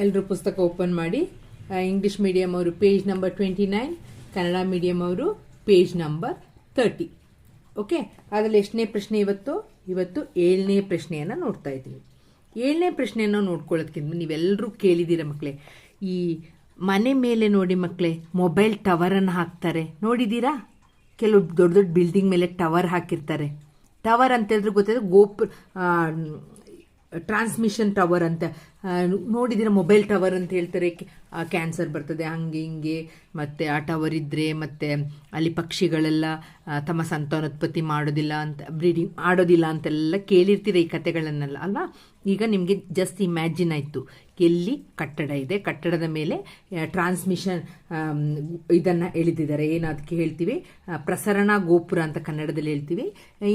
ಎಲ್ಲರೂ ಪುಸ್ತಕ ಓಪನ್ ಮಾಡಿ. ಇಂಗ್ಲಿಷ್ ಮೀಡಿಯಂ ಅವರು page number twenty nine Kannada medium ಅವರು ಪೇಜ್ ನಂಬರ್ ತರ್ಟಿ ಓಕೆ ಅದರಲ್ಲಿ ಎಷ್ಟನೇ ಪ್ರಶ್ನೆ ಇವತ್ತು? ಇವತ್ತು ಏಳನೇ ಪ್ರಶ್ನೆಯನ್ನು ನೋಡ್ತಾ ಇದ್ದೀವಿ. ಏಳನೇ ಪ್ರಶ್ನೆಯನ್ನು ನೋಡ್ಕೊಳ್ಳೋದಕ್ಕಿಂತ ನೀವೆಲ್ಲರೂ ಕೇಳಿದ್ದೀರ ಮಕ್ಕಳೇ ಈ ಮನೆ ಮೇಲೆ ನೋಡಿ ಮಕ್ಕಳೇ ಮೊಬೈಲ್ ಟವರನ್ನು ಹಾಕ್ತಾರೆ. ನೋಡಿದ್ದೀರಾ? ಕೆಲವು ದೊಡ್ಡ ದೊಡ್ಡ ಬಿಲ್ಡಿಂಗ್ ಮೇಲೆ ಟವರ್ ಹಾಕಿರ್ತಾರೆ. ಟವರ್ ಅಂತ ಹೇಳಿದ್ರೆ ಗೊತ್ತಿದೆ, ಗೋಪುರ ಟ್ರಾನ್ಸ್ಮಿಷನ್ ಟವರ್ ಅಂತ. ನೋಡಿದಿರ ಮೊಬೈಲ್ ಟವರ್ ಅಂತ ಹೇಳ್ತಾರೆ. ಕ್ಯಾನ್ಸರ್ ಬರ್ತದೆ, ಹಂಗೆ ಹಿಂಗೆ. ಮತ್ತು ಆ ಟವರ್ ಇದ್ದರೆ ಮತ್ತು ಅಲ್ಲಿ ಪಕ್ಷಿಗಳೆಲ್ಲ ತಮ್ಮ ಸಂತಾನೋತ್ಪತ್ತಿ ಮಾಡೋದಿಲ್ಲ ಅಂತ ಬ್ರೀಡಿಂಗ್ ಆಡೋದಿಲ್ಲ ಅಂತೆಲ್ಲ ಕೇಳಿರ್ತೀರ ಈ ಕಥೆಗಳನ್ನೆಲ್ಲ. ಅಲ್ವಾ? ಈಗ ನಿಮಗೆ ಜಸ್ಟ್ ಇಮ್ಯಾಜಿನ್ ಆಯಿತು. ಎಲ್ಲಿ ಕಟ್ಟಡ ಇದೆ. ಕಟ್ಟಡದ ಮೇಲೆ ಟ್ರಾನ್ಸ್ಮಿಷನ್ ಇದನ್ನು ಎಳೆದಿದ್ದಾರೆ. ಏನು ಅದಕ್ಕೆ ಹೇಳ್ತೀವಿ ಪ್ರಸರಣ ಗೋಪುರ ಅಂತ ಕನ್ನಡದಲ್ಲಿ ಹೇಳ್ತೀವಿ.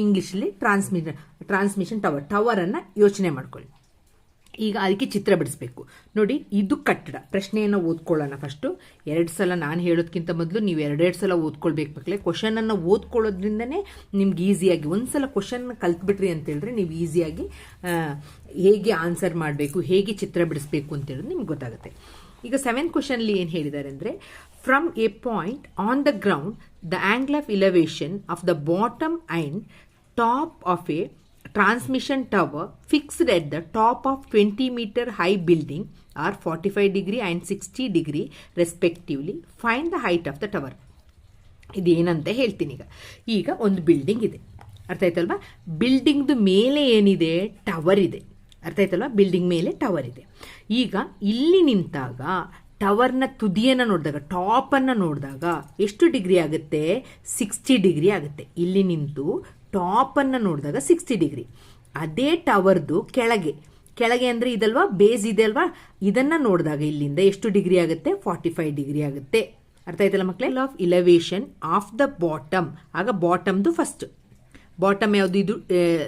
ಇಂಗ್ಲೀಷಲ್ಲಿ ಟ್ರಾನ್ಸ್ಮಿಷನ್ ಟ್ರಾನ್ಸ್ಮಿಷನ್ ಟವರ್ ಟವರನ್ನು ಯೋಚನೆ ಮಾಡ್ಕೊಳ್ಳಿ. ಈಗ ಅದಕ್ಕೆ ಚಿತ್ರ ಬಿಡಿಸ್ಬೇಕು. ನೋಡಿ, ಇದು ಕಟ್ಟಡ. ಪ್ರಶ್ನೆಯನ್ನು ಓದ್ಕೊಳ್ಳೋಣ ಫಸ್ಟು ಎರಡು ಸಲ ನಾನು ಹೇಳೋದಕ್ಕಿಂತ ಮೊದಲು ನೀವು ಎರಡೆರಡು ಸಲ ಓದ್ಕೊಳ್ಬೇಕು ಮಕ್ಕಳೇ ಕ್ವಶನನ್ನು ಓದ್ಕೊಳ್ಳೋದ್ರಿಂದನೇ ನಿಮ್ಗೆ ಈಸಿಯಾಗಿ ಒಂದು ಸಲ ಕ್ವಶನ್ ಕಲ್ತ್ಬಿಟ್ರಿ ಅಂತ ಹೇಳಿದ್ರೆ ನೀವು ಈಸಿಯಾಗಿ ಹೇಗೆ ಆನ್ಸರ್ ಮಾಡಬೇಕು, ಹೇಗೆ ಚಿತ್ರ ಬಿಡಿಸ್ಬೇಕು ಅಂತ ಹೇಳಿದ್ರೆ ನಿಮ್ಗೆ ಗೊತ್ತಾಗುತ್ತೆ. ಈಗ ಸೆವೆಂತ್ ಕ್ವಶನ್ಲಿ ಏನು ಹೇಳಿದ್ದಾರೆ ಅಂದರೆ from a point on the ground the angle of elevation of the bottom and top of a transmission tower fixed at the top of 20 meter high building are 45 degree and 60 degree respectively. Find the height of the tower. ಇದೇನಂತ ಹೇಳ್ತೀನಿ ಈಗ. ಈಗ ಒಂದು building ಇದೆ. ಅರ್ಥ ಆಯ್ತಲ್ವಾ? ಬಿಲ್ಡಿಂಗ್ದು ಮೇಲೆ ಏನಿದೆ? ಟವರ್ ಇದೆ. ಅರ್ಥ ಆಯ್ತಲ್ವಾ? ಬಿಲ್ಡಿಂಗ್ ಮೇಲೆ ಟವರ್ ಇದೆ. ಈಗ ಇಲ್ಲಿ ನಿಂತಾಗ ಟವರ್ನ ತುದಿಯನ್ನು ನೋಡಿದಾಗ ಟಾಪನ್ನು ನೋಡಿದಾಗ ಎಷ್ಟು ಡಿಗ್ರಿ ಆಗುತ್ತೆ? ಸಿಕ್ಸ್ಟಿ ಡಿಗ್ರಿ ಆಗುತ್ತೆ. ಇಲ್ಲಿ ನಿಂತು ಟಾಪನ್ನು ನೋಡಿದಾಗ ಸಿಕ್ಸ್ಟಿ ಡಿಗ್ರಿ. ಅದೇ ಟವರ್ದು ಕೆಳಗೆ. ಕೆಳಗೆ ಅಂದರೆ ಇದಲ್ವಾ? ಬೇಸ್ ಇದೆ ಅಲ್ವಾ? ಇದನ್ನ ನೋಡಿದಾಗ ಇಲ್ಲಿಂದ ಎಷ್ಟು ಡಿಗ್ರಿ ಆಗುತ್ತೆ? ಫಾರ್ಟಿ ಫೈವ್ ಡಿಗ್ರಿ ಆಗುತ್ತೆ. ಅರ್ಥ ಆಯ್ತಲ್ಲ ಮಕ್ಕಳೇ of elevation of the bottom ಆಗ ಬಾಟಮ್ದು ಫಸ್ಟ್ ಬಾಟಮ್ ಯಾವುದು ಇದು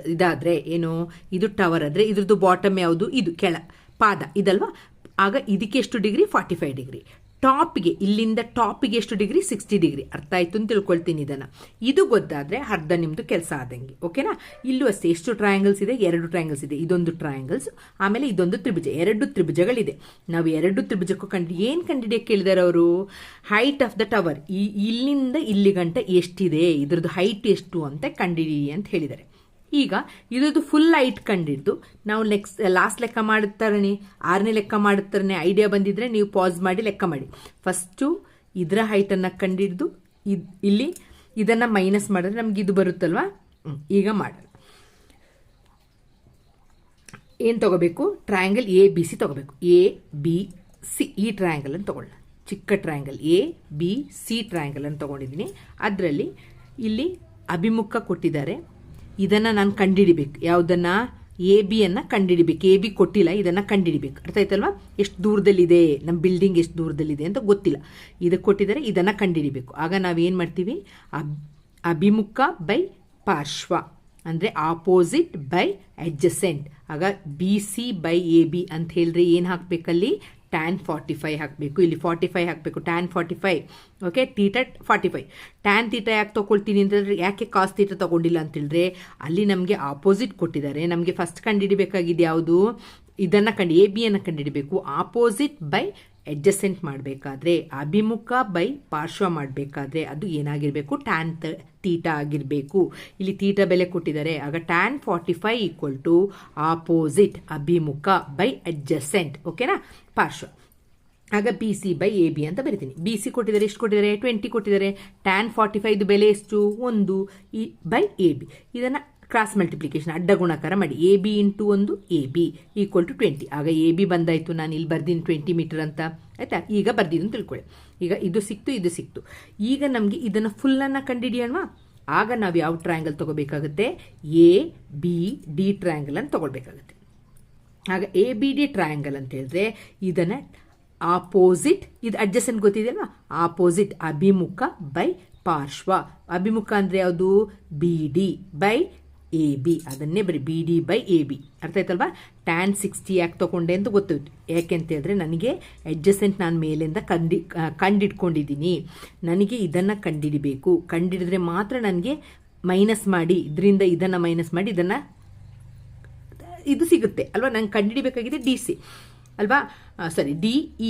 ಇದಾದರೆ ಏನು? ಇದು ಟವರ್ ಆದ್ರೆ ಇದ್ರದ್ದು ಬಾಟಮ್ ಯಾವುದು? ಇದು ಕೆಳ. ಪಾದ. ಇದಲ್ವಾ? ಆಗ ಇದಕ್ಕೆ ಎಷ್ಟು ಡಿಗ್ರಿ? Forty five degree. ಟಾಪ್ಗೆ, ಇಲ್ಲಿಂದ ಟಾಪಿಗೆ ಎಷ್ಟು ಡಿಗ್ರಿ? Sixty degree. ಅರ್ಥ ಆಯ್ತು ಅಂತ ತಿಳ್ಕೊಳ್ತೀನಿ ಇದನ್ನ. ಇದು ಗೊತ್ತಾದ್ರೆ ಅರ್ಧ ನಿಮ್ಮದು ಕೆಲಸ ಆದಂಗೆ, ಓಕೆನಾ? ಇಲ್ಲೂ ಅಷ್ಟೇ, ಎಷ್ಟು ಟ್ರಯಾಂಗಲ್ಸ್ ಇದೆ? ಎರಡು ಟ್ರಯಾಂಗಲ್ಸ್ ಇದೆ. ಇದೊಂದು ಟ್ರಯಾಂಗಲ್ಸ್ ಆಮೇಲೆ ಇದೊಂದು ತ್ರಿಭುಜ. ಎರಡು ತ್ರಿಭುಜಗಳಿದೆ. ನಾವು ಎರಡು ತ್ರಿಭುಜಕ್ಕೂ ಕಂಡು, ಏನು ಕಂಡಿಡಿಯಕ್ಕೆ ಕೇಳಿದಾರೆ ಅವರು? ಹೈಟ್ ಆಫ್ ದ ಟವರ್ ಈ, ಇಲ್ಲಿಂದ ಇಲ್ಲಿ ಗಂಟ ಎಷ್ಟಿದೆ? ಇದ್ರದ್ದು ಹೈಟ್ ಎಷ್ಟು ಅಂತ ಕಂಡಿಡಿ ಅಂತ ಹೇಳಿದ್ದಾರೆ. ಈಗ ಇದ್ರದ್ದು ಫುಲ್ ಹೈಟ್ ಕಂಡಿದ್ದು. ನಾವು ಲೆಕ್ಸ್ ಲಾಸ್ಟ್ ಲೆಕ್ಕ ಮಾಡುತ್ತಾರನೆ ಆರನೇ ಲೆಕ್ಕ ಮಾಡುತ್ತಾರನೆ ಐಡಿಯಾ ಬಂದಿದ್ರೆ ನೀವು ಪಾಸ್ ಮಾಡಿ ಲೆಕ್ಕ ಮಾಡಿ. ಫಸ್ಟು ಇದರ ಹೈಟನ್ನು ಕಂಡಿಡ್ದು ಇದು, ಇಲ್ಲಿ ಇದನ್ನು ಮೈನಸ್ ಮಾಡಿದ್ರೆ ನಮ್ಗೆ ಇದು ಬರುತ್ತಲ್ವಾ? ಈಗ ಮಾಡೋಣ. ಏನು ತಗೋಬೇಕು? ಟ್ರಯಾಂಗಲ್ ಎ ಬಿ ಸಿ ತಗೋಬೇಕು. ಎ ಬಿ ಸಿ ಈ ಟ್ರಯಾಂಗಲ್ ಅನ್ನು ತಗೊಳ್ಳೋಣ. ಚಿಕ್ಕ triangle A B C triangle ಅನ್ನು ತಗೊಂಡಿದ್ದೀನಿ. ಅದರಲ್ಲಿ ಇಲ್ಲಿ ಅಭಿಮುಖ ಕೊಟ್ಟಿದ್ದಾರೆ. ಇದನ್ನು ನಾನು ಕಂಡಿಡಿಬೇಕು. ಯಾವುದನ್ನ? ಎ ಅನ್ನ ಕಂಡಿಡಿಬೇಕು. ಎ ಬಿ ಕೊಟ್ಟಿಲ್ಲ, ಇದನ್ನ ಕಂಡಿಡಿಬೇಕು. ಅರ್ಥ ಆಯ್ತಲ್ವಾ? ಎಷ್ಟು ದೂರದಲ್ಲಿದೆ? ನಮ್ಮ ಬಿಲ್ಡಿಂಗ್ ಎಷ್ಟು ದೂರದಲ್ಲಿದೆ ಅಂತ ಗೊತ್ತಿಲ್ಲ. ಇದಕ್ಕೆ ಕೊಟ್ಟಿದ್ದಾರೆ ಇದನ್ನ ಕಂಡಿಡಿಬೇಕು. ಆಗ ನಾವೇನು ಮಾಡ್ತೀವಿ? ಅಭಿಮುಖ ಬೈ ಪಾರ್ಶ್ವ. ಅಂದರೆ ಆಪೋಸಿಟ್ ಬೈ ಅಡ್ಜಸೆಂಟ್ ಆಗ B C by A B ಅಂತ ಹೇಳಿದ್ರೆ ಏನು ಹಾಕಬೇಕಲ್ಲಿ? ಟ್ಯಾನ್ ಫಾರ್ಟಿ ಫೈವ್ ಹಾಕಬೇಕು. ಇಲ್ಲಿ ಫಾರ್ಟಿ ಫೈವ್ ಹಾಕಬೇಕು. Tan forty five okay theta forty five tan theta ಯಾಕೆ ತೊಗೊಳ್ತೀನಿ ಅಂತಂದರೆ ಯಾಕೆ ಕಾಸ್ ತೀಟ ತೊಗೊಂಡಿಲ್ಲ ಅಂತ ಹೇಳಿದ್ರೆ ಅಲ್ಲಿ ನಮಗೆ ಆಪೋಸಿಟ್ ಕೊಟ್ಟಿದ್ದಾರೆ. ನಮಗೆ ಫಸ್ಟ್ ಕಂಡುಹಿಡಿಬೇಕಾಗಿದೆ ಯಾವುದು ಇದನ್ನು ಕಂಡು ಎ ಬಿಯನ್ನು ಕಂಡುಹಿಡಬೇಕು. ಆಪೋಸಿಟ್ ಬೈ ಅಡ್ಜಸೆಂಟ್ ಮಾಡಬೇಕಾದ್ರೆ, ಅಭಿಮುಖ ಬೈ ಪಾರ್ಶ್ವ ಮಾಡಬೇಕಾದ್ರೆ ಅದು ಏನಾಗಿರಬೇಕು? ಟ್ಯಾನ್ ತೀಟ ಆಗಿರಬೇಕು. ಇಲ್ಲಿ ತೀಟ ಬೆಲೆ ಕೊಟ್ಟಿದ್ದಾರೆ. ಆಗ tan forty five equal to opposite ಅಭಿಮುಖ ಬೈ ಅಡ್ಜಸೆಂಟ್ ಓಕೆನಾ ಪಾರ್ಶ್ವ. ಆಗ B C by A B ಅಂತ ಬರಿತೀನಿ. ಬಿ ಸಿ ಕೊಟ್ಟಿದ್ದಾರೆ, ಎಷ್ಟು ಕೊಟ್ಟಿದ್ದಾರೆ? ಟ್ವೆಂಟಿ ಕೊಟ್ಟಿದ್ದಾರೆ. ಟ್ಯಾನ್ ಫಾರ್ಟಿ ಫೈವ್ದು ಬೆಲೆ ಎಷ್ಟು? ಒಂದು. ಇ ಬೈ ಎ ಬಿ ಇದನ್ನು ಕ್ರಾಸ್ ಮಲ್ಟಿಪ್ಲಿಕೇಶನ್ ಅಡ್ಡ ಗುಣಾಕಾರ ಮಾಡಿ ಎ ಬಿ ಇಂಟು ಒಂದು A B equal to twenty ಆಗ ಎ ಬಿ ಬಂದಾಯಿತು. ನಾನು ಇಲ್ಲಿ ಬರ್ದೀನಿ ಟ್ವೆಂಟಿ ಮೀಟರ್ ಅಂತ. ಆಯ್ತಾ? ಈಗ ಬರ್ದೀನಿ ಅಂತ ತಿಳ್ಕೊಳ್ಳಿ ಈಗ ಇದು ಸಿಕ್ತು ಇದು ಸಿಕ್ತು. ಈಗ ನಮಗೆ ಇದನ್ನು ಫುಲ್ಲನ್ನು ಕಂಡುಹಿಡಿಯೋಣವಾ ಆಗ ನಾವು ಯಾವ ಟ್ರಯಾಂಗಲ್ ತಗೋಬೇಕಾಗುತ್ತೆ? ಎ ಬಿ ಡಿ ಟ್ರಯಾಂಗಲ್ ಅಂತ ತಗೊಳ್ಬೇಕಾಗುತ್ತೆ. ಆಗ ಎ ಬಿ ಡಿ ಟ್ರಯಾಂಗಲ್ ಅಂತ ಹೇಳಿದ್ರೆ ಇದನ್ನ ಆಪೋಸಿಟ್ ಇದು ಅಡ್ಜಸೆಂಟ್ ಗೊತ್ತಿದೆಯಲ್ವಾ? ಆಪೋಸಿಟ್ ಅಭಿಮುಖ ಬೈ ಪಾರ್ಶ್ವ. ಅಭಿಮುಖ ಅಂದ್ರೆ ಯಾವುದು? B D by A B ಅದನ್ನೇ ಬರೀ B D by A B ಅರ್ಥ ಆಯ್ತಲ್ವಾ? ಟ್ಯಾನ್ ಸಿಕ್ಸ್ಟಿ ಯಾಕೆ ತಗೊಂಡೆ ಅಂತ ಗೊತ್ತಾಯ್ತು ಯಾಕೆ ಅಂತ ಹೇಳಿದ್ರೆ ನನಗೆ ಅಡ್ಜಸೆಂಟ್ ನಾನು ಮೇಲಿಂದ ಕಂಡಿ ಕಂಡಿಡ್ಕೊಂಡಿದ್ದೀನಿ ನನಗೆ ಇದನ್ನು ಕಂಡಿಡಿಬೇಕು. ಕಂಡಿಡಿದ್ರೆ ಮಾತ್ರ ನನಗೆ ಮೈನಸ್ ಮಾಡಿ, ಇದರಿಂದ ಇದನ್ನು ಮೈನಸ್ ಮಾಡಿ, ಇದನ್ನು ಇದು ಸಿಗುತ್ತೆ. ಅಲ್ವಾ? ನಂಗೆ ಕಂಡಿಡಿಬೇಕಾಗಿದೆ ಡಿ ಸಿ ಅಲ್ವಾ? ಸಾರಿ ಡಿ ಇ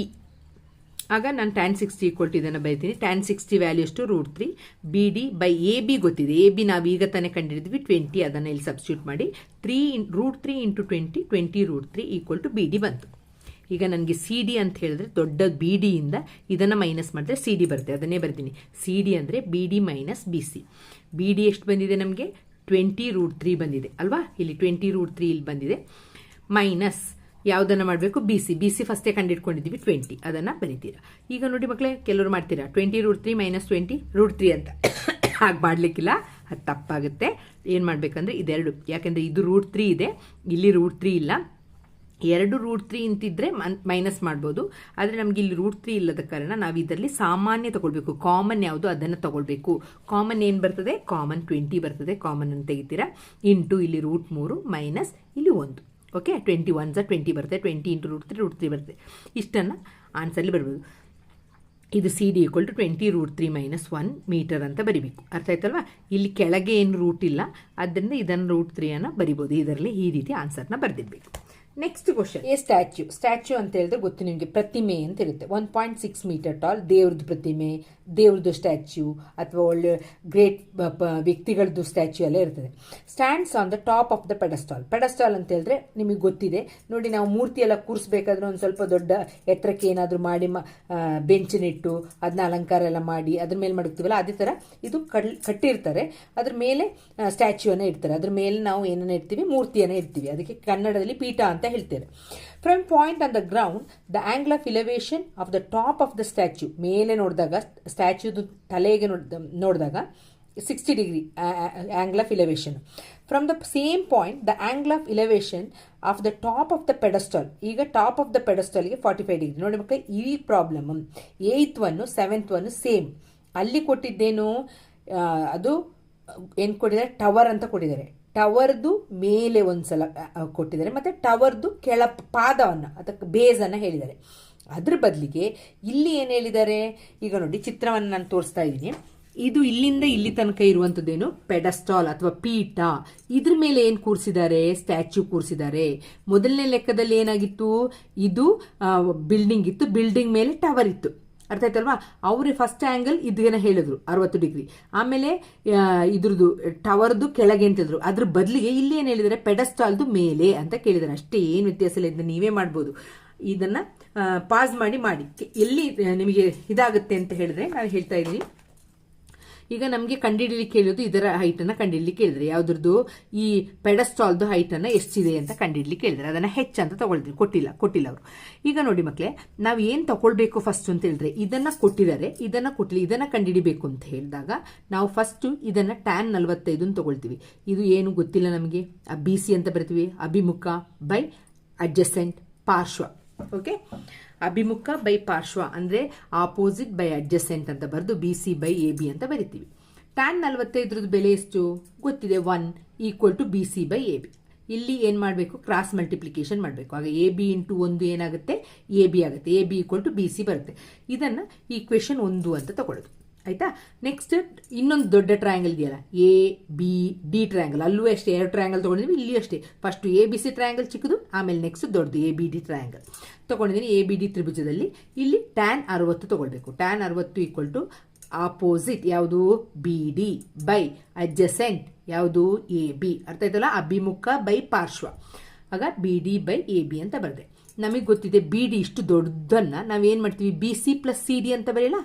ಆಗ ನಾನು ಟ್ಯಾನ್ ಸಿಕ್ಸ್ಟಿ ಈಕ್ವಲ್ ಟು ಇದನ್ನು ಬರೀತೀನಿ. ಟ್ಯಾನ್ ಸಿಕ್ಸ್ಟಿ ವ್ಯಾಲ್ಯೂ ಎಷ್ಟು? Root three B D by A B ಗೊತ್ತಿದೆ. ಎ ಬಿ ನಾವು ಈಗ ತಾನೇ ಕಂಡಿಡಿದ್ವಿ. ಟ್ವೆಂಟಿ ಅದನ್ನು ಇಲ್ಲಿ ಸಬ್ಸ್ಟ್ಯೂಟ್ ಮಾಡಿ. Three in root three into twenty twenty root three equal to B D ಬಂತು. ಈಗ ನನಗೆ ಸಿ ಡಿ ಅಂತ ಹೇಳಿದ್ರೆ ದೊಡ್ಡ ಬಿ ಡಿಯಿಂದ ಇದನ್ನು ಮೈನಸ್ ಮಾಡಿದ್ರೆ ಸಿ ಡಿ ಬರುತ್ತೆ. ಅದನ್ನೇ ಬರ್ತೀನಿ. ಸಿ ಡಿ ಅಂದರೆ B D minus B C B D ಎಷ್ಟು ಬಂದಿದೆ ನಮಗೆ? ಟ್ವೆಂಟಿ ರೂಟ್ ತ್ರೀ ಬಂದಿದೆ. ಅಲ್ವಾ? ಇಲ್ಲಿ ಟ್ವೆಂಟಿ ರೂಟ್ ತ್ರೀ ಇಲ್ಲಿ ಬಂದಿದೆ. ಮೈನಸ್ ಯಾವುದನ್ನು ಮಾಡಬೇಕು? ಬಿ ಸಿ ಬಿ ಸಿ ಫಸ್ಟೇ ಕಂಡಿಡ್ಕೊಂಡಿದ್ದೀವಿ ಟ್ವೆಂಟಿ ಅದನ್ನು ಬರೀತೀರಾ. ಈಗ ನೋಡಿ ಮಕ್ಕಳೇ ಕೆಲವರು ಮಾಡ್ತೀರಾ? Twenty root three minus twenty root three ಅಂತ. ಹಾಗೆ ಮಾಡಲಿಕ್ಕಿಲ್ಲ. ಅದು ತಪ್ಪಾಗುತ್ತೆ. ಏನು ಮಾಡಬೇಕಂದ್ರೆ ಇದೆರಡು. ಯಾಕೆಂದರೆ ಇದು ರೂಟ್ ತ್ರೀ ಇದೆ. ಇಲ್ಲಿ ರೂಟ್ ತ್ರೀ ಇಲ್ಲ. ಎರಡು ರೂಟ್ ತ್ರೀ ಅಂತಿದ್ರೆ ಮೈನಸ್ ಮಾಡ್ಬೋದು. ಆದರೆ ನಮಗೆ ಇಲ್ಲಿ ರೂಟ್ ತ್ರೀ ಇಲ್ಲದ ಕಾರಣ ನಾವು ಇದರಲ್ಲಿ ಸಾಮಾನ್ಯ ತಗೊಳ್ಬೇಕು. ಕಾಮನ್ ಯಾವುದು ಅದನ್ನು ತಗೊಳ್ಬೇಕು. ಕಾಮನ್ ಏನು ಬರ್ತದೆ? ಕಾಮನ್ ಟ್ವೆಂಟಿ ಬರ್ತದೆ. ಕಾಮನ್ ಅಂತ ತೆಗಿತೀರಾ. ಇಂಟು ಇಲ್ಲಿ ರೂಟ್ ಮೂರು ಮೈನಸ್ ಇಲ್ಲಿ ಒಂದು. ಓಕೆ ಟ್ವೆಂಟಿ ಒನ್ ಟ್ವೆಂಟಿ ಬರುತ್ತೆ twenty into root three root three ಬರುತ್ತೆ ಇಷ್ಟನ್ನು ಆನ್ಸರ್ಲಿ ಬರ್ಬೋದು ಇದು C D equal to twenty root three minus one meter ಅಂತ ಬರಿಬೇಕು. ಅರ್ಥ ಆಯ್ತಲ್ವಾ ಇಲ್ಲಿ ಕೆಳಗೆ ಏನು ರೂಟ್ ಇಲ್ಲ ಆದ್ದರಿಂದ ಇದನ್ನು ರೂಟ್ ತ್ರೀಯನ್ನು ಬರಿಬೋದು. ಇದರಲ್ಲಿ ಈ ರೀತಿ ಆನ್ಸರ್ನ ಬರೆದಿರಬೇಕು. Next question a statue statue ಅಂತ ಹೇಳಿದ್ರೆ ಗೊತ್ತು ನಿಮಗೆ. ಪ್ರತಿಮೆ ಅಂತ ಇರುತ್ತೆ. One point six meter tall ದೇವ್ರದ್ದು ಪ್ರತಿಮೆ, ದೇವ್ರದ್ದು ಸ್ಟ್ಯಾಚ್ಯೂ ಅಥವಾ ಒಳ್ಳೆ ಗ್ರೇಟ್ ವ್ಯಕ್ತಿಗಳದ್ದು ಸ್ಟ್ಯಾಚ್ಯೂ ಎಲ್ಲ ಇರ್ತದೆ. Stands on the top of the pedestal pedestal ಅಂತ ಹೇಳಿದ್ರೆ ನಿಮಗೆ ಗೊತ್ತಿದೆ. ನೋಡಿ, ನಾವು ಮೂರ್ತಿ ಎಲ್ಲ ಕೂರಿಸ್ಬೇಕಾದ್ರೆ ಒಂದು ಸ್ವಲ್ಪ ದೊಡ್ಡ ಎತ್ತರಕ್ಕೆ ಏನಾದರೂ ಮಾಡಿ ಬೆಂಚಿನಿಟ್ಟು ಅದನ್ನ ಅಲಂಕಾರ ಎಲ್ಲ ಮಾಡಿ ಅದ್ರ ಮೇಲೆ ಮಾಡಿರ್ತೀವಲ್ಲ, ಅದೇ ಥರ ಇದು ಕಡ್, ಕಟ್ಟಿರ್ತಾರೆ. ಅದ್ರ ಮೇಲೆ ಸ್ಟ್ಯಾಚ್ಯೂನ ಇಡ್ತಾರೆ. ಅದ್ರ ಮೇಲೆ ನಾವು ಏನನ್ನ ಇಡ್ತೀವಿ? ಮೂರ್ತಿಯನ್ನು ಇಡ್ತೀವಿ. ಅದಕ್ಕೆ ಕನ್ನಡದಲ್ಲಿ ಪೀಠ ಅಂತ ಹೇಳ್ತೇವೆ. From point on the ground the angle of elevation of the top of the statue ಮೇಲೆ ನೋಡಿದಾಗ ಸ್ಟ್ಯಾಚ್ಯೂದು ತಲೆಗೆ ನೋಡಿದಾಗ sixty degree angle of elevation from the same point the angle of elevation of the top of the pedestal ಈಗ top of the ಪೆಡಸ್ಟಾಲ್ಗೆ forty five degree ನೋಡಿ ಮಕ್ಕಳ, ಈ problem eighth one seventh one same ಅಲ್ಲಿ ಕೊಟ್ಟಿದ್ದೇನು? ಅದು, ಏನು ಕೊಟ್ಟಿದ್ದಾರೆ? ಟವರ್ ಅಂತ ಕೊಟ್ಟಿದ್ದಾರೆ. ಟವರ್ದು ಮೇಲೆ ಒಂದ್ಸಲ ಕೊಟ್ಟಿದ್ದಾರೆ. ಮತ್ತು ಟವರ್ದು ಕೆಳ ಪಾದವನ್ನು, ಅದಕ್ಕೆ ಬೇಸನ್ನು ಹೇಳಿದ್ದಾರೆ. ಅದ್ರ ಬದಲಿಗೆ ಇಲ್ಲಿ ಏನು ಹೇಳಿದ್ದಾರೆ? ಈಗ ನೋಡಿ, ಚಿತ್ರವನ್ನು ನಾನು ತೋರಿಸ್ತಾ ಇದ್ದೀನಿ. ಇದು ಇಲ್ಲಿಂದ ಇಲ್ಲಿ ತನಕ ಇರುವಂಥದ್ದೇನು ಪೆಡಸ್ಟಾಲ್ ಅಥವಾ ಪೀಠ. ಇದ್ರ ಮೇಲೆ ಏನು ಕೂರಿಸಿದ್ದಾರೆ? ಸ್ಟ್ಯಾಚ್ಯೂ ಕೂರಿಸಿದ್ದಾರೆ. ಮೊದಲನೇ ಲೆಕ್ಕದಲ್ಲಿ ಏನಾಗಿತ್ತು? ಇದು ಬಿಲ್ಡಿಂಗ್ ಇತ್ತು. ಬಿಲ್ಡಿಂಗ್ ಮೇಲೆ ಟವರ್ ಇತ್ತು. ಅರ್ಥ ಆಯ್ತಲ್ವಾ? ಅವರೇ ಫಸ್ಟ್ ಆ್ಯಂಗಲ್ ಇದನ್ನ ಹೇಳಿದ್ರು, ಅರವತ್ತು ಡಿಗ್ರಿ. ಆಮೇಲೆ ಇದ್ರದ್ದು ಟವರ್ದು ಕೆಳಗೆ ಅಂತ ಹೇಳಿದ್ರು. ಅದ್ರ ಬದಲಿಗೆ ಇಲ್ಲಿ ಏನು ಹೇಳಿದರೆ? ಪೆಡಸ್ಟಾಲ್ದು ಮೇಲೆ ಅಂತ ಕೇಳಿದ್ದಾರೆ ಅಷ್ಟೇ ಏನು ವ್ಯತ್ಯಾಸ ಇಲ್ಲ, ಇದನ್ನ ನೀವೇ ಮಾಡ್ಬೋದು. ಇದನ್ನ ಪಾಸ್ ಮಾಡಿ ಮಾಡಿ. ಎಲ್ಲಿ, ನಿಮಗೆ ಇದಾಗುತ್ತೆ ಅಂತ ಹೇಳಿದ್ರೆ ನಾನು ಹೇಳ್ತಾ ಇದ್ದೀನಿ. ಈಗ ನಮಗೆ ಕಂಡಿಡಿಲಿಕ್ಕೆ ಕೇಳೋದು ಇದರ ಹೈಟನ್ನು ಕಂಡಿಡ್ಲಿಕ್ಕೆ ಹೇಳಿದ್ರೆ, ಯಾವುದ್ರದ್ದು? ಈ ಪೆಡಸ್ಟಾಲ್ದು ಹೈಟನ್ನು ಎಷ್ಟಿದೆ ಅಂತ ಕಂಡಿಡ್ಲಿಕ್ಕೆ ಹೇಳಿದ್ರೆ, ಅದನ್ನು ಹೆಚ್ಚಂತ ತಗೊಳ್ತೀವಿ, ಕೊಟ್ಟಿಲ್ಲ ಕೊಟ್ಟಿಲ್ಲ ಅವರು. ಈಗ ನೋಡಿ ಮಕ್ಕಳೇ ನಾವು ಏನು ತಗೊಳ್ಬೇಕು ಫಸ್ಟ್ ಅಂತ ಹೇಳಿದ್ರೆ, ಇದನ್ನ ಕೊಟ್ಟಿದ್ದಾರೆ, ಇದನ್ನ ಕೊಟ್ಟಿಲ್ಲ ಇದನ್ನ ಕಂಡುಹಿಡಿಬೇಕು ಅಂತ ಹೇಳಿದಾಗ, ನಾವು ಫಸ್ಟ್ ಇದನ್ನ ಟ್ಯಾನ್ ನಲವತ್ತೈದನ್ನು ತಗೊಳ್ತೀವಿ. ಇದು ಏನು ಗೊತ್ತಿಲ್ಲ ನಮಗೆ? ಬಿ ಸಿ ಅಂತ ಬರ್ತೀವಿ, ಅಭಿಮುಖ ಬೈ ಅಡ್ಜಸೆಂಟ್ ಪಾರ್ಶ್ವ. ಓಕೆ ಅಭಿಮುಖ ಬೈ ಪಾರ್ಶ್ವ ಅಂದರೆ ಆಪೋಸಿಟ್ ಬೈ ಅಡ್ಜಸೆಂಟ್ ಅಂತ ಬರೆದು B C by A B ಅಂತ ಬರಿತೀವಿ. ಟ್ಯಾನ್ ನಲವತ್ತೈದ್ರದ್ದು ಬೆಲೆ ಎಷ್ಟು? ಗೊತ್ತಿದೆ. One equal to B C by A B ಇಲ್ಲಿ ಏನು ಮಾಡಬೇಕು? ಕ್ರಾಸ್ ಮಲ್ಟಿಪ್ಲಿಕೇಶನ್ ಮಾಡಬೇಕು. ಆಗ ಎ ಬಿ ಇಂಟು ಒಂದು ಏನಾಗುತ್ತೆ? ಎ ಬಿ ಆಗುತ್ತೆ. A B equal to B C ಬರುತ್ತೆ. ಇದನ್ನು ಈಕ್ವೇಶನ್ ಒಂದು ಅಂತ ತಗೊಳ್ಳೋದು. ಆಯ್ತಾ? ನೆಕ್ಸ್ಟ್ ಇನ್ನೊಂದು ದೊಡ್ಡ ಟ್ರಯಾಂಗಲ್ ಇದೆಯಲ್ಲ ಎ ಬಿ ಡಿ ಟ್ರಯಾಂಗಲ್ ಅಲ್ಲೂ ಅಷ್ಟೇ, ಎರಡು ಟ್ರಯಾಂಗಲ್ ತೊಗೊಂಡಿದ್ವಿ ಇಲ್ಲಿ ಅಷ್ಟೇ. First A B C triangle ಚಿಕ್ಕದು, ಆಮೇಲೆ ನೆಕ್ಸ್ಟ್ ದೊಡ್ಡದು ಎ ಬಿ ಡಿ ಟ್ರಯಾಂಗಲ್ ತೊಗೊಂಡಿದ್ದೀನಿ ಎ ಬಿ ಡಿ ತ್ರಿಭುಜದಲ್ಲಿ. ಇಲ್ಲಿ ಟ್ಯಾನ್ ಅರವತ್ತು ತೊಗೊಳ್ಬೇಕು. ಟ್ಯಾನ್ ಅರವತ್ತು ಈಕ್ವಲ್ ಟು ಆಪೋಸಿಟ್ ಯಾವುದು? ಬಿ ಡಿ ಬೈ ಅಡ್ಜಸೆಂಟ್ ಯಾವುದು? ಎ ಬಿ ಅರ್ಥ ಆಯ್ತಲ್ಲ? ಅಭಿಮುಖ ಬೈ ಪಾರ್ಶ್ವ. ಆಗ B D by A B ಅಂತ ಬರೆದೆ. ನಮಗೆ ಗೊತ್ತಿದೆ ಬಿ ಡಿ ಇಷ್ಟು ದೊಡ್ಡದನ್ನು ನಾವೇನು ಮಾಡ್ತೀವಿ? B C plus C D ಅಂತ ಬರೆಯಲ್ಲ?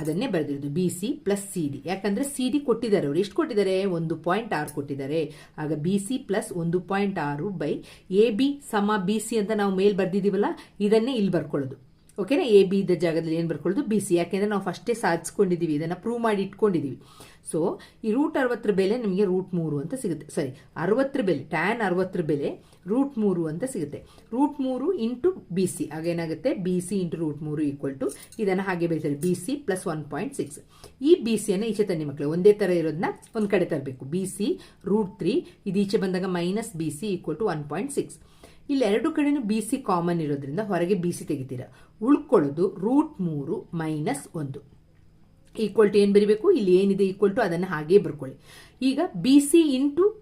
ಅದನ್ನೇ ಬರೆದಿರೋದು B C plus C D ಯಾಕಂದರೆ ಸಿ ಡಿ ಕೊಟ್ಟಿದ್ದಾರೆ ಅವರು. ಎಷ್ಟು ಕೊಟ್ಟಿದ್ದಾರೆ? ಒಂದು ಪಾಯಿಂಟ್ ಆರು ಕೊಟ್ಟಿದ್ದಾರೆ. ಆಗ ಬಿ ಸಿ ಪ್ಲಸ್ ಒಂದು ಪಾಯಿಂಟ್ ಆರು ಬೈ ಎ ಬಿ ಸಮ ಬಿ ಸಿ ಅಂತ ನಾವು ಮೇಲ್ ಬರೆದಿದ್ದೀವಲ್ಲ, ಇದನ್ನೇ ಇಲ್ಲಿ ಬರ್ಕೊಳ್ಳೋದು. ಓಕೆನಾ ಎ ಬಿ ಇದ್ದ ಜಾಗದಲ್ಲಿ ಏನು ಬರ್ಕೊಳ್ಳೋದು? ಬಿ ಸಿ ಯಾಕೆಂದರೆ ನಾವು ಫಸ್ಟೇ ಸಾಧಿಸ್ಕೊಂಡಿದ್ದೀವಿ ಇದನ್ನು ಪ್ರೂವ್ ಮಾಡಿ ಇಟ್ಕೊಂಡಿದ್ದೀವಿ ಸೊ ಈ ರೂಟ್ ಅರವತ್ತರ ಬೆಲೆ ನಿಮಗೆ ರೂಟ್ ಮೂರು ಅಂತ ಸಿಗುತ್ತೆ. ಸರಿ ಅರವತ್ತರ ಬೆಲೆ ಟ್ಯಾನ್ ಅರವತ್ತರ ಬೆಲೆ ರೂಟ್ ಮೂರು ಅಂತ ಸಿಗುತ್ತೆ. ರೂಟ್ ಮೂರು ಇಂಟು ಬಿ ಸಿ ಆಗೇನಾಗುತ್ತೆ ಬಿ ಸಿ ಇಂಟು ರೂಟ್ ಮೂರು ಈಕ್ವಲ್ ಟು ಇದನ್ನು ಹಾಗೆ ಬೆಳಿತಾರೆ. B C plus one point six ಈ ಬಿ ಸಿಯನ್ನು ಈಚೆ ತನ್ನಿ ಮಕ್ಕಳು ಒಂದೇ ಥರ ಇರೋದನ್ನ ಒಂದು ಕಡೆ ತರಬೇಕು. ಬಿ ಸಿ ರೂಟ್ ತ್ರೀ ಇದು ಈಚೆ ಬಂದಾಗ minus B C equal to one point six ಇಲ್ಲಿ ಎರಡು ಕಡೆನೂ ಬಿ ಸಿ ಕಾಮನ್ ಇರೋದ್ರಿಂದ ಹೊರಗೆ ಬಿ ಸಿ ತೆಗಿತೀರಾ. ಉಳ್ಕೊಳ್ಳೋದು ರೂಟ್ ಮೂರು ಮೈನಸ್ ಒಂದು. ಈಕ್ವಲ್ ಟು ಏನು ಬರೀಬೇಕು? ಇಲ್ಲಿ ಏನಿದೆ ಈಕ್ವಲ್ ಟು ಅದನ್ನು ಹಾಗೇ ಬರ್ಕೊಳ್ಳಿ. ಈಗ B C into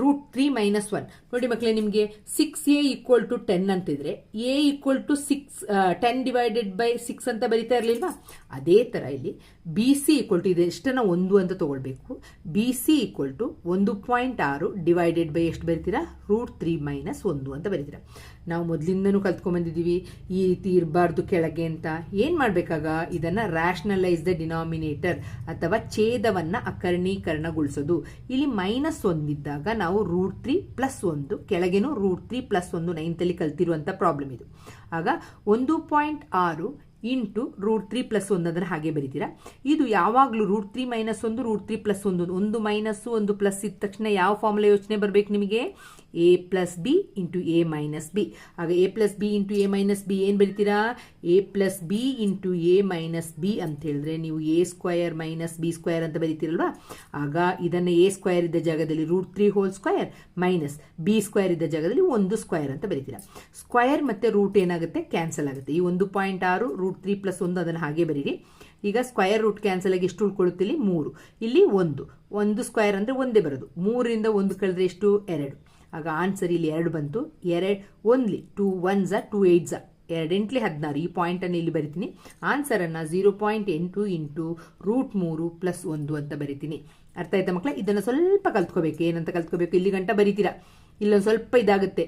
root three minus one ನೋಡಿ ಮಕ್ಕಳೇ, ನಿಮಗೆ six A equal to ten ಅಂತಿದ್ರೆ A equal to six ten divided by six ಅಂತ ಬರಿತಾ ಇರಲಿಲ್ವಾ? ಅದೇ ಥರ ಇಲ್ಲಿ ಬಿ ಸಿ ಈಕ್ವಲ್ ಟು ಇದೆ ಎಷ್ಟನ್ನ? ಒಂದು ಅಂತ ತಗೊಳ್ಬೇಕು. ಬಿ ಸಿ ಈಕ್ವಲ್ ಟು ಒಂದು ಪಾಯಿಂಟ್ ಆರು ಡಿವೈಡೆಡ್ ಬೈ ಎಷ್ಟು ಬರಿತೀರಾ? ರೂಟ್ ತ್ರೀ ಮೈನಸ್ ಒಂದು ಅಂತ ಬರಿತೀರಾ. ನಾವು ಮೊದಲಿಂದನೂ ಕಲ್ತ್ಕೊಂಡ್ಬಂದಿದ್ದೀವಿ ಈ ರೀತಿ ಇರಬಾರ್ದು ಕೆಳಗೆ ಅಂತ. ಏನು ಮಾಡಬೇಕಾಗ? ಇದನ್ನು ರ್ಯಾಷನಲೈಸ್ ದ ಡಿನಾಮಿನೇಟರ್ ಅಥವಾ ಛೇದವನ್ನು ಅಕರ್ಣೀಕರಣಗೊಳಿಸೋದು. ಇಲ್ಲಿ ಮೈನಸ್ ಒಂದಿದ್ದಾಗ ನಾವು ರೂಟ್ ತ್ರೀ ಪ್ಲಸ್ ಒಂದು, ಕೆಳಗೇನು ರೂಟ್ ತ್ರೀ ಪ್ಲಸ್ ಒಂದು ನೈನ್ತಲ್ಲಿ ಕಲ್ತಿರುವಂಥ ಪ್ರಾಬ್ಲಮ್ ಇದು. ಆಗ ಒಂದು ಪಾಯಿಂಟ್ ಆರು ಇಂಟು ರೂಟ್ ತ್ರೀ ಪ್ಲಸ್ ಒಂದು ಅಂದರೆ ಹಾಗೆ ಬರೀತೀರಾ? ಇದು ಯಾವಾಗಲೂ ರೂಟ್ ತ್ರೀ ಮೈನಸ್ ಒಂದು ರೂಟ್ ತ್ರೀ ಪ್ಲಸ್ ಒಂದು ಒಂದು ಮೈನಸ್ಸು ಒಂದು ಪ್ಲಸ್ ಇದ್ದ ತಕ್ಷಣ ಯಾವ ಫಾರ್ಮುಲಾ ಯೋಚನೆ ಬರಬೇಕು ನಿಮಗೆ? A plus B into A minus B ಆಗ A plus B into A minus B ಏನು ಬರಿತೀರಾ? A plus B into A minus B ಅಂತ ಹೇಳಿದ್ರೆ ನೀವು A square minus B square ಅಂತ ಬರೀತೀರಲ್ವಾ? ಆಗ ಇದನ್ನು ಎ ಸ್ಕ್ವಯರ್ ಇದ್ದ ಜಾಗದಲ್ಲಿ root three whole square minus B square ಇದ್ದ ಜಾಗದಲ್ಲಿ ಒಂದು ಸ್ಕ್ವಯರ್ ಅಂತ ಬರೀತೀರಾ. ಸ್ಕ್ವಯರ್ ಮತ್ತು ರೂಟ್ ಏನಾಗುತ್ತೆ? ಕ್ಯಾನ್ಸಲ್ ಆಗುತ್ತೆ. ಈ ಒಂದು ಪಾಯಿಂಟ್ ಆರು ರೂಟ್ ತ್ರೀ ಪ್ಲಸ್ ಒಂದು ಅದನ್ನು ಹಾಗೆ ಬರೀರಿ. ಈಗ ಸ್ಕ್ವಯರ್ ರೂಟ್ ಕ್ಯಾನ್ಸಲ್ ಆಗಿ ಎಷ್ಟು ಉಳ್ಕೊಳ್ಳುತ್ತೆ ಇಲ್ಲಿ? ಮೂರು. ಇಲ್ಲಿ ಒಂದು. ಒಂದು ಸ್ಕ್ವಯರ್ ಅಂದರೆ ಒಂದೇ ಬರೋದು. ಮೂರರಿಂದ ಒಂದು ಕಳೆದ್ರೆ ಎಷ್ಟು? ಎರಡು. ಆಗ ಆನ್ಸರ್ ಇಲ್ಲಿ ಎರಡು ಬಂತು. ಎರಡು only two one ಝ two eight ಝ ಎರಡೆಂಟ್ಲಿ ಹದಿನಾರು, ಈ ಪಾಯಿಂಟನ್ನು ಇಲ್ಲಿ ಬರಿತೀನಿ. ಆನ್ಸರನ್ನು ಝೀರೋ ಪಾಯಿಂಟ್ ಎಂಟು ಇಂಟು ರೂಟ್ ಮೂರು ಪ್ಲಸ್ ಒಂದು ಅಂತ ಬರಿತೀನಿ. ಅರ್ಥ ಆಯ್ತಾ ಮಕ್ಕಳ ಇದನ್ನು ಸ್ವಲ್ಪ ಕಲ್ತ್ಕೋಬೇಕು. ಏನಂತ ಕಲ್ತ್ಕೋಬೇಕು? ಇಲ್ಲಿ ಗಂಟ ಬರಿತೀರಾ? ಇಲ್ಲೊಂದು ಸ್ವಲ್ಪ ಇದಾಗುತ್ತೆ.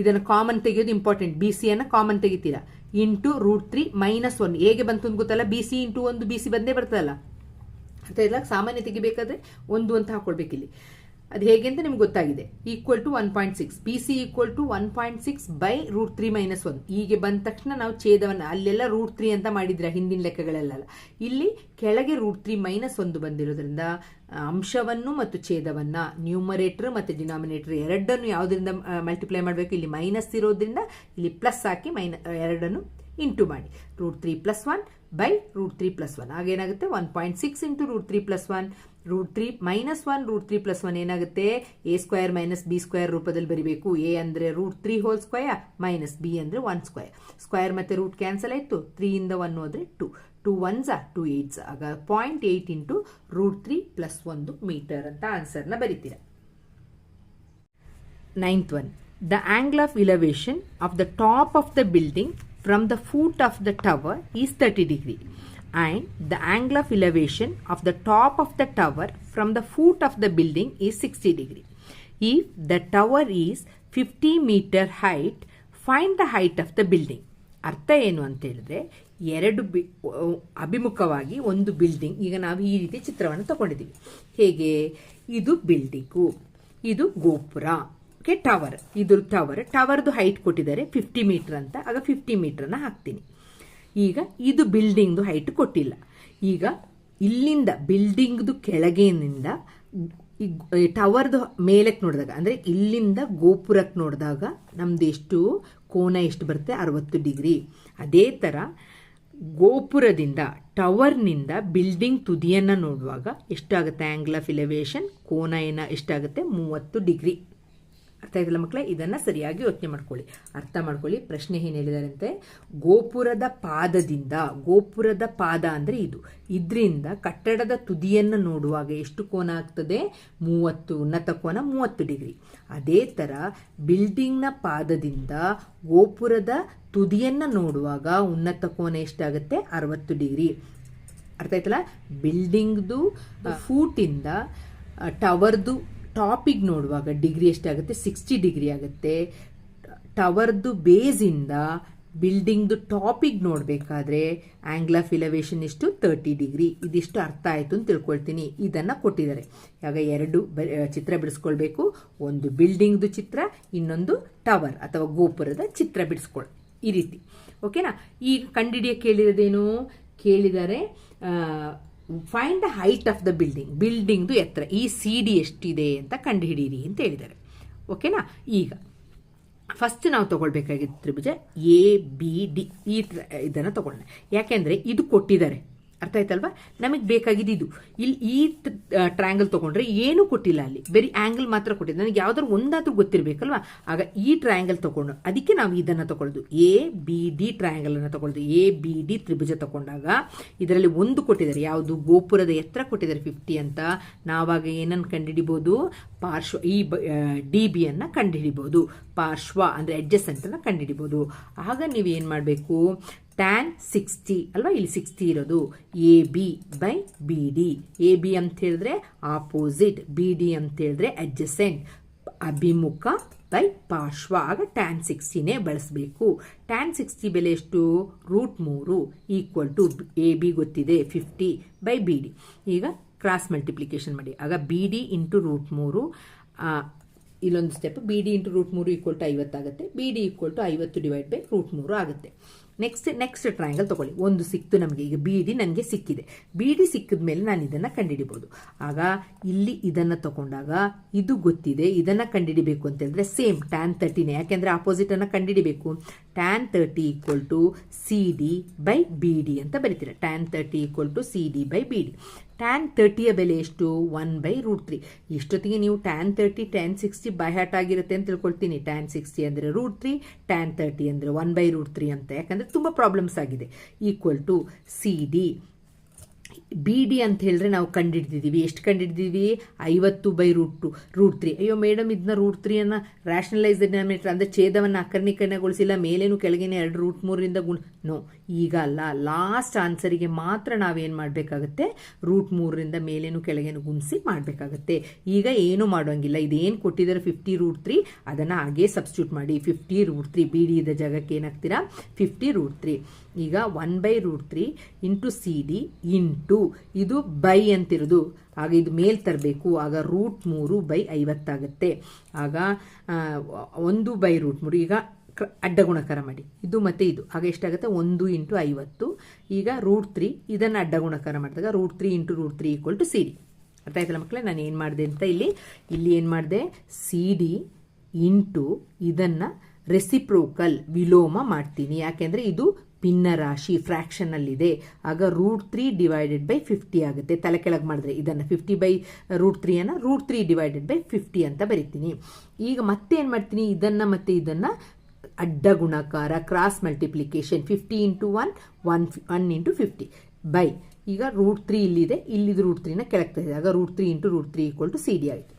ಇದನ್ನು ಕಾಮನ್ ತೆಗೆಯೋದು ಇಂಪಾರ್ಟೆಂಟ್ ಬಿ ಸಿಯನ್ನು common ತೆಗಿತೀರಾ? Into root three minus one ಹೇಗೆ ಬಂತು ಅಂತ ಗೊತ್ತಲ್ಲ? ಬಿ ಸಿ ಇಂಟು ಒಂದು ಬಿ ಸಿ ಬಂದೇ ಬರ್ತದಲ್ಲ? ಅರ್ಥ ಇಲ್ಲ ಸಾಮಾನ್ಯ ತೆಗಿಬೇಕಾದ್ರೆ ಒಂದು ಅಂತ ಹಾಕ್ಕೊಳ್ಬೇಕಿಲ್ಲಿ ಇಲ್ಲಿ ಅದು ಹೇಗೆ ಅಂತ ನಿಮ್ಗೆ ಗೊತ್ತಾಗಿದೆ. Equal to one point six P C equal to one point six by root three minus one ಹೀಗೆ ಬಂದ ತಕ್ಷಣ ನಾವು ಛೇದವನ್ನು ಅಲ್ಲೆಲ್ಲ ರೂಟ್ ತ್ರೀ ಅಂತ ಮಾಡಿದ್ರೆ ಹಿಂದಿನ ಲೆಕ್ಕಗಳಲ್ಲೆಲ್ಲ. ಇಲ್ಲಿ ಕೆಳಗೆ ರೂಟ್ ತ್ರೀ ಮೈನಸ್ ಒಂದು ಬಂದಿರೋದ್ರಿಂದ ಅಂಶವನ್ನು ಮತ್ತು ಛೇದವನ್ನು ನ್ಯೂಮರೇಟರ್ ಮತ್ತು ಡಿನಾಮಿನೇಟರ್ ಎರಡನ್ನು ಯಾವುದರಿಂದ ಮಲ್ಟಿಪ್ಲೈ ಮಾಡಬೇಕು? ಇಲ್ಲಿ ಮೈನಸ್ ಇರೋದ್ರಿಂದ ಇಲ್ಲಿ ಪ್ಲಸ್ ಹಾಕಿ ಮೈನ ಎರಡನ್ನು ಇಂಟು ಮಾಡಿ. Root three plus one by root three plus one ಆಗೇನಾಗುತ್ತೆ one point six into root three plus one root three minus one root three plus one ಏನಾಗುತ್ತೆ? A square minus B square ರೂಪದಲ್ಲಿ ಬರೀಬೇಕು. A ಅಂದರೆ root three whole square minus B ಅಂದರೆ one square square ಮತ್ತು root cancel ಆಯಿತು. ತ್ರೀಯಿಂದ one ಹೋದರೆ two two ones two eights ಆಗ point eight into root three plus ಒಂದು ಮೀಟರ್ ಅಂತ ಆನ್ಸರ್ನ ಬರಿತೀರ. Ninth one the angle of elevation of the top of the building from the foot of the tower is 30 degree and the angle of elevation of the top of the tower from the foot of the building is 60 degree. If the tower is 50 meter height, find the height of the building. ಅರ್ಥ ಏನು ಅಂತ ಹೇಳಿದ್ರೆ ಎರಡು B ಅಭಿಮುಖವಾಗಿ ಒಂದು building ಈಗ ನಾವು ಈ ರೀತಿ ಚಿತ್ರವನ್ನು ತಗೊಂಡಿದ್ದೀವಿ ಹೇಗೆ ಇದು ಬಿಲ್ಡಿಂಗು ಇದು ಗೋಪುರ ಓಕೆ, ಟವರ್. ಇದು ಟವರ್. ಟವರ್ದು ಹೈಟ್ ಕೊಟ್ಟಿದ್ದಾರೆ. ಫಿಫ್ಟಿ ಮೀಟರ್ ಅಂತ. ಆಗ ಫಿಫ್ಟಿ ಮೀಟ್ರನ್ನ ಹಾಕ್ತೀನಿ. ಈಗ ಇದು ಬಿಲ್ಡಿಂಗ್ದು ಹೈಟ್ ಕೊಟ್ಟಿಲ್ಲ. ಈಗ ಇಲ್ಲಿಂದ ಬಿಲ್ಡಿಂಗ್ದು ಕೆಳಗಿನಿಂದ ಟವರ್ದು ಮೇಲಕ್ಕೆ ನೋಡಿದಾಗ, ಅಂದರೆ ಇಲ್ಲಿಂದ ಗೋಪುರಕ್ಕೆ ನೋಡಿದಾಗ ನಮ್ದು ಎಷ್ಟು? ಕೋನ ಎಷ್ಟು ಬರುತ್ತೆ? ಅರವತ್ತು ಡಿಗ್ರಿ. ಅದೇ ಥರ ಗೋಪುರದಿಂದ, ಟವರ್ನಿಂದ ಬಿಲ್ಡಿಂಗ್ ತುದಿಯನ್ನು ನೋಡುವಾಗ ಎಷ್ಟಾಗುತ್ತೆ? ಆ್ಯಂಗಲ್ ಆಫ್ ಇಲೆವೇಷನ್ ಕೋನ ಏನ ಎಷ್ಟಾಗುತ್ತೆ? ಮೂವತ್ತು ಡಿಗ್ರಿ. ಅರ್ಥ ಆಯ್ತಲ್ಲ ಮಕ್ಕಳೇ ಇದನ್ನು ಸರಿಯಾಗಿ ಯೋಚನೆ ಮಾಡ್ಕೊಳ್ಳಿ. ಅರ್ಥ ಮಾಡ್ಕೊಳ್ಳಿ ಪ್ರಶ್ನೆ ಏನು ಹೇಳಿದಾರಂತೆ? ಗೋಪುರದ ಪಾದದಿಂದ ಗೋಪುರದ ಪಾದ ಅಂದರೆ ಇದು. ಇದರಿಂದ ಕಟ್ಟಡದ ತುದಿಯನ್ನು ನೋಡುವಾಗ ಎಷ್ಟು ಕೋನ ಆಗ್ತದೆ? ಮೂವತ್ತು ಉನ್ನತ ಕೋನ ಮೂವತ್ತು ಡಿಗ್ರಿ. ಅದೇ ಥರ ಬಿಲ್ಡಿಂಗ್ನ ಪಾದದಿಂದ ಗೋಪುರದ ತುದಿಯನ್ನು ನೋಡುವಾಗ ಉನ್ನತ ಕೋನ ಎಷ್ಟಾಗುತ್ತೆ? ಅರವತ್ತು ಡಿಗ್ರಿ. ಅರ್ಥ ಆಯ್ತಲ್ಲ? ಬಿಲ್ಡಿಂಗ್ದು ಫೂಟಿಂದ ಟವರ್ದು ಟಾಪಿಗೆ ನೋಡುವಾಗ ಡಿಗ್ರಿ ಎಷ್ಟಾಗುತ್ತೆ ಸಿಕ್ಸ್ಟಿ ಡಿಗ್ರಿ ಆಗುತ್ತೆ. ಟವರ್ದು ಬೇಸಿಂದ ಬಿಲ್ಡಿಂಗ್ದು ಟಾಪಿಗೆ ನೋಡಬೇಕಾದ್ರೆ ಆಂಗ್ಲ್ ಆಫ್ ಇಲವೇಶನ್ ಎಷ್ಟು ತರ್ಟಿ ಡಿಗ್ರಿ. ಇದಿಷ್ಟು ಅರ್ಥ ಆಯಿತು ಅಂತ ತಿಳ್ಕೊಳ್ತೀನಿ. ಇದನ್ನು ಕೊಟ್ಟಿದ್ದಾರೆ. ಆಗ ಎರಡು ಚಿತ್ರ ಬಿಡಿಸ್ಕೊಳ್ಬೇಕು. ಒಂದು ಬಿಲ್ಡಿಂಗ್ದು ಚಿತ್ರ, ಇನ್ನೊಂದು ಟವರ್ ಅಥವಾ ಗೋಪುರದ ಚಿತ್ರ ಬಿಡಿಸ್ಕೊಳ್ ಈ ರೀತಿ. ಓಕೆನಾ? ಈಗ ಕಂಡಿಡಿಯ ಕೇಳಿರೋದೇನು? ಕೇಳಿದರೆ find the height of the building ಬಿಲ್ಡಿಂಗ್ದು ಎತ್ತರ. ಈ ಸಿ ಡಿ ಎಷ್ಟಿದೆ ಅಂತ ಕಂಡುಹಿಡೀರಿ ಅಂತ ಹೇಳಿದ್ದಾರೆ. ಓಕೆನಾ ಈಗ ಫಸ್ಟ್ ನಾವು ತಗೊಳ್ಬೇಕಾಗಿದ್ದ ತ್ರಿಭುಜ ಎ ಬಿ ಡಿ ಈ ಇದನ್ನು ತಗೊಳ್ಳೋಣ ಯಾಕೆಂದರೆ ಇದು ಕೊಟ್ಟಿದ್ದಾರೆ. ಅರ್ಥ ಆಯ್ತಲ್ವಾ? ನಮಗೆ ಬೇಕಾಗಿದ್ದು ಇದು ಇಲ್ಲಿ ಈ ಟ್ರಯಾಂಗಲ್ ತಗೊಂಡ್ರೆ ಏನು ಕೊಟ್ಟಿಲ್ಲ ಅಲ್ಲಿ. ಬರೀ ಆಂಗಲ್ ಮಾತ್ರ ಕೊಟ್ಟಿದೆ ನನಗೆ ಯಾವ್ದಾದ್ರು ಒಂದಾದ್ರೂ ಗೊತ್ತಿರಬೇಕಲ್ವಾ? ಆಗ ಈ ಟ್ರಯಾಂಗಲ್ ತಗೊಂಡು ಅದಕ್ಕೆ ನಾವು ಇದನ್ನ ತಗೊಳ್ಳೋದು ಎ ಬಿ ಡಿ ಟ್ರಯಾಂಗಲ್ ಅನ್ನ ತಗೊಳ್ಳೋದು ಎ ಬಿ ಡಿ ತ್ರಿಭುಜ ತಗೊಂಡಾಗ ಇದರಲ್ಲಿ ಒಂದು ಕೊಟ್ಟಿದ್ದಾರೆ. ಯಾವುದು? ಗೋಪುರದ ಎತ್ತರ ಕೊಟ್ಟಿದ್ದಾರೆ ಫಿಫ್ಟಿ ಅಂತ. ನಾವಾಗ ಏನನ್ನು ಕಂಡುಹಿಡಿಬಹುದು ಪಾರ್ಶ್ವ, ಈ ಡಿ ಬಿ ಅನ್ನ ಕಂಡುಹಿಡಿಬಹುದು ಪಾರ್ಶ್ವ ಅಂದ್ರೆ ಅಂತ ಕಂಡುಹಿಡಿಬಹುದು ಆಗ ನೀವು ಏನ್ ಮಾಡಬೇಕು? ಟ್ಯಾನ್ ಸಿಕ್ಸ್ಟಿ ಅಲ್ವಾ? ಇಲ್ಲಿ ಸಿಕ್ಸ್ಟಿ ಇರೋದು A B by B D A B ಅಂತ ಹೇಳಿದ್ರೆ ಆಪೋಸಿಟ್ ಬಿ ಡಿ ಅಂತ ಹೇಳಿದ್ರೆ ಅಡ್ಜಸೆಂಟ್ ಅಭಿಮುಖ ಬೈ ಪಾರ್ಶ್ವ. ಆಗ ಟ್ಯಾನ್ ಸಿಕ್ಸ್ಟಿನೇ ಬಳಸಬೇಕು. ಟ್ಯಾನ್ ಸಿಕ್ಸ್ಟಿ ಬೆಲೆ ಎಷ್ಟು? ರೂಟ್ ಮೂರು ಈಕ್ವಲ್ ಟು ಎ ಬಿ ಗೊತ್ತಿದೆ ಫಿಫ್ಟಿ ಬೈ ಬಿ ಡಿ ಈಗ ಕ್ರಾಸ್ ಮಲ್ಟಿಪ್ಲಿಕೇಶನ್ ಮಾಡಿ. ಆಗ ಬಿ ಡಿ ಇಂಟು ರೂಟ್ ಮೂರು ಇಲ್ಲೊಂದು step B D into root ಮೂರು ಈಕ್ವಲ್ ಟು ಐವತ್ತಾಗುತ್ತೆ ಬಿ ಡಿ ಈಕ್ವಲ್ ಟು ಐವತ್ತು ಡಿವೈಡ್ ಬೈ ರೂಟ್ ಮೂರು ಆಗುತ್ತೆ. ನೆಕ್ಸ್ಟ್ ನೆಕ್ಸ್ಟ್ ಟ್ರಯಾಂಗಲ್ ತಗೊಳ್ಳಿ. ಒಂದು ಸಿಕ್ತು ನಮಗೆ, ಈಗ ಬಿ ಡಿ ನನಗೆ ಸಿಕ್ಕಿದೆ. ಬಿ ಡಿ ಸಿಕ್ಕಿದ ಮೇಲೆ ನಾನು ಇದನ್ನು ಕಂಡುಹಿಡಿಬೋದು. ಆಗ ಇಲ್ಲಿ ಇದನ್ನು ತಗೊಂಡಾಗ ಇದು ಗೊತ್ತಿದೆ, ಇದನ್ನು ಕಂಡುಹಿಡಿಬೇಕು ಅಂತ ಹೇಳಿದ್ರೆ ಸೇಮ್ ಟ್ಯಾನ್ ತರ್ಟಿನೇ ಯಾಕೆಂದರೆ ಆಪೋಸಿಟನ್ನು ಕಂಡುಹಿಡಿಬೇಕು. Tan thirty equal to C D by B D ಅಂತ ಬರೀತೀರ. Tan thirty equal to C D by B D tan ತರ್ಟಿಯ ಬೆಲೆ ಎಷ್ಟು? ಒನ್ ಬೈ ರೂಟ್ ತ್ರೀ ಇಷ್ಟೊತ್ತಿಗೆ ನೀವು tan thirty tan sixty by hat ಆಗಿರುತ್ತೆ ಅಂತ ತಿಳ್ಕೊಳ್ತೀನಿ. ಟ್ಯಾನ್ ಸಿಕ್ಸ್ಟಿ ಅಂದರೆ root three tan thirty ಅಂದರೆ ಒನ್ ಬೈ ರೂಟ್ ತ್ರೀ ಅಂತ. ಯಾಕಂದರೆ ತುಂಬ ಪ್ರಾಬ್ಲಮ್ಸ್ ಆಗಿದೆ. Equal to C D B D ಅಂತ ಹೇಳಿದ್ರೆ ನಾವು ಕಂಡಿಡ್ದಿದ್ದೀವಿ. ಎಷ್ಟು ಕಂಡಿಡ್ದಿದ್ದೀವಿ? ಐವತ್ತು by root two, root three. ಅಯ್ಯೋ ಮೇಡಮ್ ಇದನ್ನ ರೂಟ್ ತ್ರೀಯನ್ನು ರ್ಯಾಷನಲೈಸ್ ಡಿನಾಮಿನೇಟರ್ ಅಂದರೆ ಛೇದವನ್ನು ಅಕರ್ಣೀಕರಣಗೊಳಿಸಿಲ್ಲ, ಮೇಲೇನು ಕೆಳಗೇನೆ ಎರಡು ರೂಟ್ ಮೂರರಿಂದ ಗುಣ ನೋ ಈಗ ಅಲ್ಲ. ಲಾಸ್ಟ್ ಆನ್ಸರಿಗೆ ಮಾತ್ರ ನಾವೇನು ಮಾಡಬೇಕಾಗತ್ತೆ? ರೂಟ್ ಮೂರರಿಂದ ಮೇಲೇನು ಕೆಳಗೇನು ಗುಣಿಸಿ ಮಾಡಬೇಕಾಗತ್ತೆ. ಈಗ ಏನು ಮಾಡೋಂಗಿಲ್ಲ. ಇದೇನು ಕೊಟ್ಟಿದ್ದಾರೆ ಫಿಫ್ಟಿ ರೂಟ್ ತ್ರೀ, ಅದನ್ನು ಹಾಗೇ ಸಬ್ಸ್ಟ್ಯೂಟ್ ಮಾಡಿ. Fifty root three B D ಇದ್ದ ಜಾಗಕ್ಕೆ ಏನಾಗ್ತೀರಾ? Fifty root three. ಈಗ one by root three into C D into ಇದು ಬೈ ಅಂತಿರೋದು. ಆಗ ಇದು ಮೇಲ್ ತರಬೇಕು. ಆಗ ರೂಟ್ ಮೂರು ಬೈ ಐವತ್ತಾಗುತ್ತೆ. ಆಗ ಒಂದು ಬೈ ರೂಟ್ ಮೂರು. ಈಗ ಅಡ್ಡ ಗುಣಕಾರ ಮಾಡಿ. ಇದು ಮತ್ತೆ ಇದು. ಆಗ ಎಷ್ಟಾಗುತ್ತೆ? ಒಂದು ಇಂಟು ಐವತ್ತು. ಈಗ ರೂಟ್ ತ್ರೀ, ಇದನ್ನು ಅಡ್ಡ ಗುಣಕಾರ ಮಾಡಿದಾಗ root three into root three equal to C D. ಅರ್ಥ ಆಯ್ತಲ್ಲ ಮಕ್ಕಳೇ? ನಾನು ಏನು ಮಾಡಿದೆ ಅಂತ ಇಲ್ಲಿ? ಇಲ್ಲಿ ಏನು ಮಾಡಿದೆ? ಸಿ ಡಿ ಇಂಟು ಇದನ್ನು ರೆಸಿಪ್ರೋಕಲ್ ವಿಲೋಮ ಮಾಡ್ತೀನಿ. ಯಾಕೆಂದರೆ ಇದು ಭಿನ್ನ ರಾಶಿ ಫ್ರ್ಯಾಕ್ಷನ್ ಅಲ್ಲಿದೆ ಆಗ root three divided by fifty ಆಗುತ್ತೆ. ತಲೆ ಕೆಳಗೆ ಮಾಡಿದ್ರೆ ಇದನ್ನು fifty by root ತ್ರೀಯನ್ನು root three divided by fifty ಅಂತ ಬರಿತೀನಿ. ಈಗ ಮತ್ತೆ ಏನು ಮಾಡ್ತೀನಿ? ಇದನ್ನು ಮತ್ತೆ ಇದನ್ನು ಅಡ್ಡ ಗುಣಕಾರ cross multiplication fifty into one one one into fifty by ಈಗ ರೂಟ್ ತ್ರೀ ಇಲ್ಲಿದೆ. ಇಲ್ಲಿದ್ದು ರೂಟ್ ತ್ರೀನ ಕೆಳಗೆ ಆಗ root three into root three equal to C D ಆಯಿತು.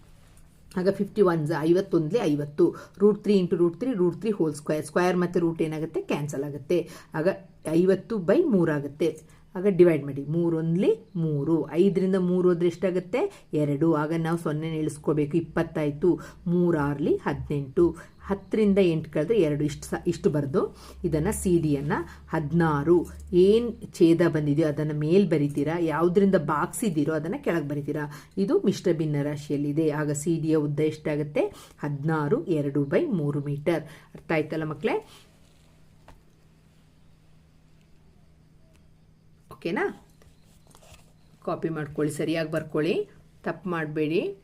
ಆಗ ಫಿಫ್ಟಿ ಒನ್ಸ್ ಐವತ್ತೊಂದಲೇ ಐವತ್ತು. Root three into root three root three whole square square ಮತ್ತು ರೂಟ್ ಏನಾಗುತ್ತೆ? ಕ್ಯಾನ್ಸಲ್ ಆಗುತ್ತೆ. ಆಗ ಐವತ್ತು ಬೈ ಮೂರಾಗುತ್ತೆ ಆಗ ಡಿವೈಡ್ ಮಾಡಿ. ಮೂರೊಂದ್ಲಿ ಮೂರು. ಐದರಿಂದ ಮೂರು ಹೋದ್ರೆ ಎಷ್ಟಾಗುತ್ತೆ? ಎರಡು. ಆಗ ನಾವು ಸೊನ್ನೆ ಇಳಿಸ್ಕೋಬೇಕು. ಇಪ್ಪತ್ತಾಯಿತು. ಮೂರಾರ್ಲಿ ಹದಿನೆಂಟು. ಹತ್ತರಿಂದ ಎಂಟು ಕಳೆದ್ರೆ ಎರಡು. ಇಷ್ಟು ಸ, ಇಷ್ಟು ಬರೆದು ಇದನ್ನು ಸಿ ಡಿಯನ್ನು ಹದಿನಾರು. ಏನು ಛೇದ ಬಂದಿದೆಯೋ ಅದನ್ನು ಮೇಲೆ ಬರಿತೀರಾ? ಯಾವುದರಿಂದ ಬಾಕ್ಸಿದ್ದೀರೋ ಅದನ್ನು ಕೆಳಗೆ ಬರಿತೀರಾ? ಇದು ಮಿಶ್ರ ಭಿನ್ನ ರಾಶಿಯಲ್ಲಿದೆ. ಆಗ ಸಿ ಡಿಯ ಉದ್ದ ಎಷ್ಟಾಗುತ್ತೆ? ಹದಿನಾರು. ಎರಡು ಬೈ ಮೂರು ಮೀಟರ್. ಅರ್ಥ ಆಯ್ತಲ್ಲ ಮಕ್ಕಳೇ ಓಕೆನಾ? ಕಾಪಿ ಮಾಡ್ಕೊಳ್ಳಿ ಸರಿಯಾಗಿ ಬರ್ಕೊಳ್ಳಿ. ತಪ್ಪು ಮಾಡಬೇಡಿ.